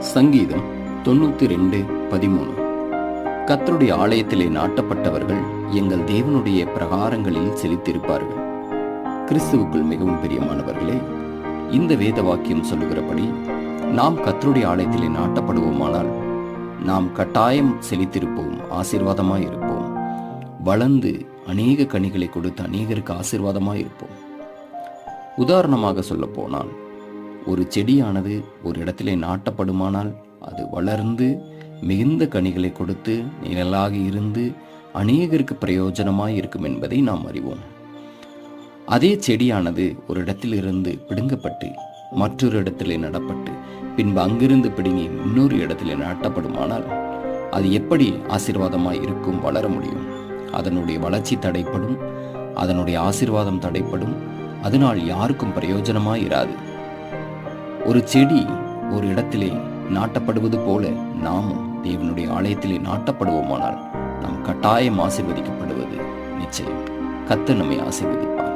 சங்கீதம் தொண்ணூத்தி ரெண்டு பதிமூணு. கத்தருடைய ஆலயத்திலே நாட்டப்பட்டவர்கள் எங்கள் தேவனுடைய பிரகாரங்களில் செழித்திருப்பார்கள். கிறிஸ்துவுக்குள் மிகவும் பிரியமானவர்களே இந்த வேத வாக்கியம் சொல்லுகிறபடி நாம் கத்தருடைய ஆலயத்திலே நாட்டப்படுவோமானால் நாம் கட்டாயம் செழித்திருப்போம் ஆசீர்வாதமாய் இருப்போம் வளர்ந்து அநேக கனிகளை கொடுத்து அநேகருக்கு ஆசீர்வாதமாய் இருப்போம் உதாரணமாக சொல்லப்போனால் ஒரு செடியானது ஒரு இடத்திலே நாட்டப்படுமானால் அது வளர்ந்து மிகுந்த கனிகளை கொடுத்து நிழலாக இருந்து அநேகருக்கு பிரயோஜனமாய் இருக்கும் என்பதை நாம் அறிவோம். அதே செடியானது ஒரு இடத்திலிருந்து பிடுங்கப்பட்டு மற்றொரு இடத்திலே நடப்பட்டு பின்பு அங்கிருந்து பிடுங்கி இன்னொரு இடத்திலே நாட்டப்படுமானால் அது எப்படி ஆசீர்வாதமாய் இருக்கும் வளர முடியும்? அதனுடைய வளர்ச்சி தடைப்படும் அதனுடைய ஆசீர்வாதம் தடைப்படும் அதனால் யாருக்கும் பிரயோஜனமாய் இராது. ஒரு செடி ஒரு இடத்திலே நாட்டப்படுவது போல நாமும் தேவனுடைய ஆலயத்திலே நாட்டப்படுவோமானால் நாம் கட்டாயம் ஆசிர்வதிக்கப்படுவது நிச்சயம். கத்த நம்மை ஆசிர்வதிப்பார்.